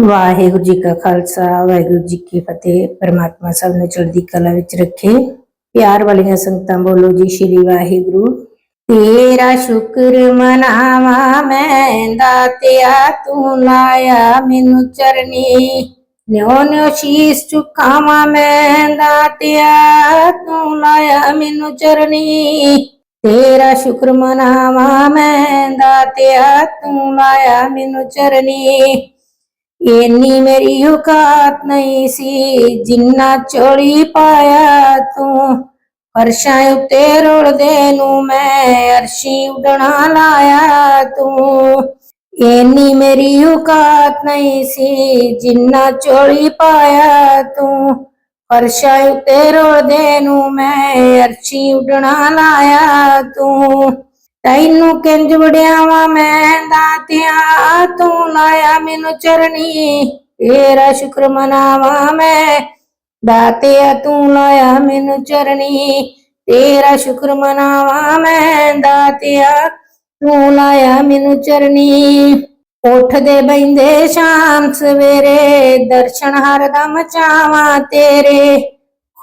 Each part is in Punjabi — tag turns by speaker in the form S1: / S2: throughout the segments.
S1: ਵਾਹਿਗੁਰੂ ਜੀ ਕਾ ਖਾਲਸਾ, ਵਾਹਿਗੁਰੂ ਜੀ ਕੀ ਫਤਿਹ। ਪਰਮਾਤਮਾ ਸਭ ਨੂੰ ਚੜ੍ਹਦੀ ਕਲਾ ਵਿੱਚ ਰੱਖੇ। ਪਿਆਰ ਵਾਲੀਆਂ ਸੰਗਤਾਂ ਬੋਲੋ ਜੀ, ਸ਼੍ਰੀ ਵਾਹਿਗੁਰੂ। ਤੇਰਾ ਸ਼ੁਕਰ ਮਨਾਵਾ ਮੈਂ ਦਾਤਿਆ ਤੂੰ ਲਾਇਆ ਮੈਨੂੰ ਚਰਨੀ। ਨਿਉ ਨਿਉ ਸ਼ੀਸ ਝੁਕਾਵਾਂ ਮੈਂ ਦਾਤਿਆ ਤੂੰ ਲਾਇਆ ਮੈਨੂੰ ਚਰਨੀ। ਤੇਰਾ ਸ਼ੁਕਰ ਮਨਾਵਾ ਮੈਂ ਦਾਤਿਆ ਤੂੰ ਲਾਇਆ ਮੈਨੂੰ ਚਰਨੀ। ਇੰਨੀ ਮੇਰੀ ਔਕਾਤ ਨਹੀਂ ਸੀ, ਜਿੰਨਾ ਚੋਲੀ ਪਾਇਆ ਤੂੰ। ਅਰਸ਼ਾਂ ਉੱਤੇ ਰੁਲਦੇ ਨੂੰ ਮੈਂ ਅਰਸ਼ੀ ਉਡਣਾ ਲਾਇਆ ਤੂੰ। ਇੰਨੀ ਮੇਰੀ ਔਕਾਤ ਨਹੀਂ ਸੀ, ਜਿੰਨਾ ਚੋਲੀ ਪਾਇਆ ਤੂੰ। ਅਰਸ਼ਾਂ ਉੱਤੇ ਰੁਲਦੇ ਨੂੰ ਮੈਂ ਅਰਸ਼ੀ ਉਡਣਾ ਲਾਇਆ ਤੂੰ। ਤੈਨੂੰ ਕਿੰਜ ਵੜਿਆਵਾਂ ਮੈਂ ਦਾਤਿਆ, ਤੂੰ ਲਾਇਆ ਮੈਨੂੰ ਚਰਨੀ ਤੇਰਾ ਸ਼ੁਕਰ ਮਨਾਵਾਂ ਮੈਂ, ਦਾਤਿਆ, ਤੂੰ ਲਾਇਆ ਮੈਨੂੰ ਚਰਨੀ ਤੇਰਾ ਸ਼ੁਕਰ ਮਨਾਵਾਂ ਮੈਂ, ਦਾਤਿਆ, ਤੂੰ ਲਾਇਆ ਮੈਨੂੰ ਚਰਨੀ ਉੱਠਦੇ ਬੈਂਦੇ ਸ਼ਾਮ ਸਵੇਰੇ, ਦਰਸ਼ਨ ਹਰਦਮ ਚਾਵਾਂ ਤੇਰੇ।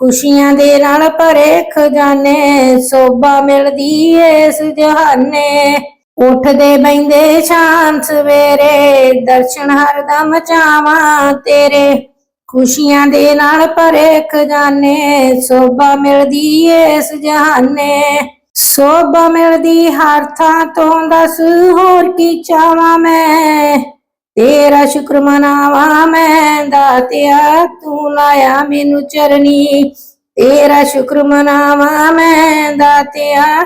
S1: ਖੁਸ਼ੀਆਂ ਦੇ ਨਾਲ ਭਰੇ ਖਜ਼ਾਨੇ, ਸੋਭਾ ਮਿਲਦੀ ਏਸ ਜਹਾਨੇ। ਉੱਠਦੇ ਬੈਂਦੇ ਸ਼ਾਮ ਸਵੇਰੇ, ਦਰਸ਼ਨ ਹਰਦਮ ਚਾਵਾਂ ਤੇਰੇ। ਖੁਸ਼ੀਆਂ ਦੇ ਨਾਲ ਭਰੇ ਖਜ਼ਾਨੇ, ਸੋਭਾ ਮਿਲਦੀ ਏਸ ਜਹਾਨੇ। ਸੋਭਾ ਮਿਲਦੀ ਹਰ ਥਾਂ ਤੋਂ ਦੱਸ ਹੋਰ ਕੀ ਚਾਵਾਂ ਮੈਂ? ਤੇਰਾ ਸ਼ੁਕਰ ਮਨਾਵਾਂ ਮੈਂ ਦਾਤਿਆ ਤੂੰ ਲਾਇਆ ਮੈਨੂੰ ਚਰਨੀ। ਤੇਰਾ ਸ਼ੁਕਰ ਮਨਾਵਾਂ ਮੈਂ ਦਾਤਿਆ।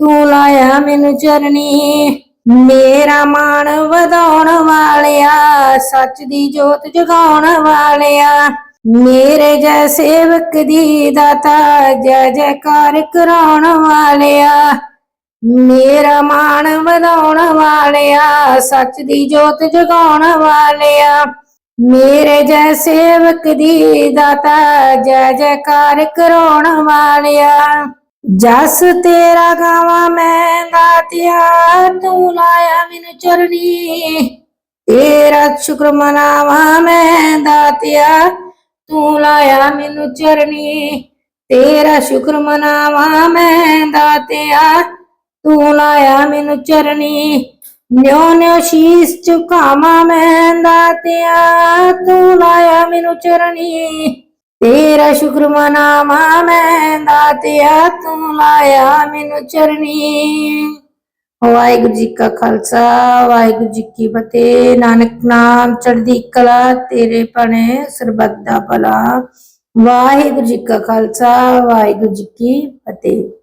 S1: ਤੂੰ ਲਾਇਆ ਮੈਨੂੰ ਚਰਨੀ। ਮੇਰਾ ਮਾਣ ਵਧਾਉਣ ਵਾਲਿਆ, ਸੱਚ ਦੀ ਜੋਤ ਜਗਾਉਣ ਵਾਲਿਆ। ਮੇਰੇ ਜੈ ਸੇਵਕ ਦੀ ਦਾਤਾ, ਜੈ ਜੈਕਾਰ ਕਰਾਉਣ ਵਾਲਿਆ। ਮੇਰਾ ਮਾਣ ਵਧਾਉਣ ਵਾਲਿਆ, ਸੱਚ ਦੀ ਜੋਤ ਜਗਾਉਣ ਵਾਲਿਆ। ਮੇਰੇ ਜੈ ਸੇਵਕ ਦੀ ਦਾਤਾ, ਜੈ ਜੈਕਾਰ ਕਰੋਣ ਵਾਲਿਆ। ਜਸ ਤੇਰਾ ਗਾਵਾਂ ਮੈਂ ਦਾਤਿਆ, ਤੂੰ ਲਾਇਆ ਮੈਨੂੰ ਚਰਨੀ। ਤੇਰਾ ਸ਼ੁਕਰ ਮਨਾਵਾਂ ਮੈਂ ਦਾਤਿਆ, ਤੂੰ ਲਾਇਆ ਮੈਨੂੰ ਚਰਨੀ। ਤੇਰਾ ਸ਼ੁਕਰ ਮਨਾਵਾਂ ਮੈਂ ਦਾਤਿਆ, ਤੂੰ ਲਾਇਆ ਮੈਨੂੰ ਚਰਨੀ। ਨਿਉ ਨਿਉ ਸ਼ੀਸ ਝੁਕਾਵਾਂ ਮੈਂ ਦਾਤਿਆ ਤੂੰ ਲਾਇਆ ਮੈਨੂੰ ਚਰਨੀ ਤੇਰਾ ਸ਼ੁਕਰ ਮਨਾਵਾਂ ਮੈਂ ਦਾਤਿਆ ਤੂੰ ਲਾਇਆ ਮੈਨੂੰ ਚਰਨੀ ਵਾਹਿਗੁਰੂ ਜੀ ਕਾ ਖਾਲਸਾ, ਵਾਹਿਗੁਰੂ ਜੀ ਕੀ ਫਤਿਹ। ਨਾਨਕ ਨਾਮ ਚੜ੍ਹਦੀ ਕਲਾ ਤੇਰੇ ਭਣੇ, ਸਰਬੱਤ ਦਾ ਭਲਾ। ਵਾਹਿਗੁਰੂ ਜੀ ਕਾ ਖਾਲਸਾ, ਵਾਹਿਗੁਰੂ ਜੀ ਕੀ ਫਤਿਹ।